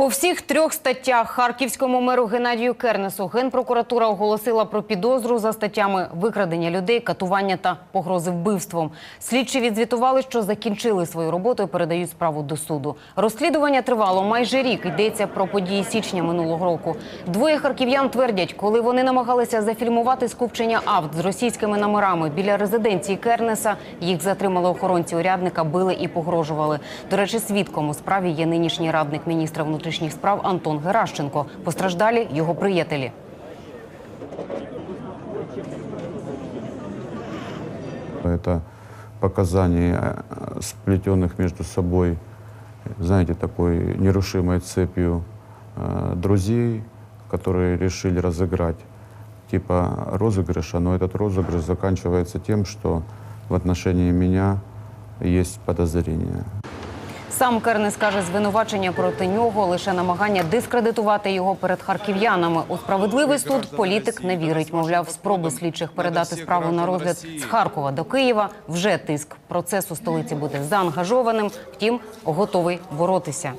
По всіх трьох статтях харківському меру Геннадію Кернесу генпрокуратура оголосила про підозру за статтями викрадення людей, катування та погрози вбивством. Слідчі відзвітували, що закінчили свою роботу і передають справу до суду. Розслідування тривало майже рік. Йдеться про події січня минулого року. Двоє харків'ян твердять, коли вони намагалися зафільмувати скупчення авт з російськими номерами біля резиденції Кернеса, їх затримали охоронці урядника, били і погрожували. До речі, свідком у справі є нинішній радник міністра внутрішніх справ Антон Геращенко. Постраждалі його приятелі. Это показания э, сплетенных между собой, знаете, такой нерушимой цепью э, друзей, которые решили разыграть типа розыгрыша, но этот розыгрыш заканчивается тем, что в отношении меня есть подозрения. Сам Кернес каже, звинувачення проти нього лише намагання дискредитувати його перед харків'янами. У справедливий суд політик не вірить. Мовляв, спроби слідчих передати справу на розгляд з Харкова до Києва вже тиск. Процес у столиці буде заангажованим. Втім, готовий боротися.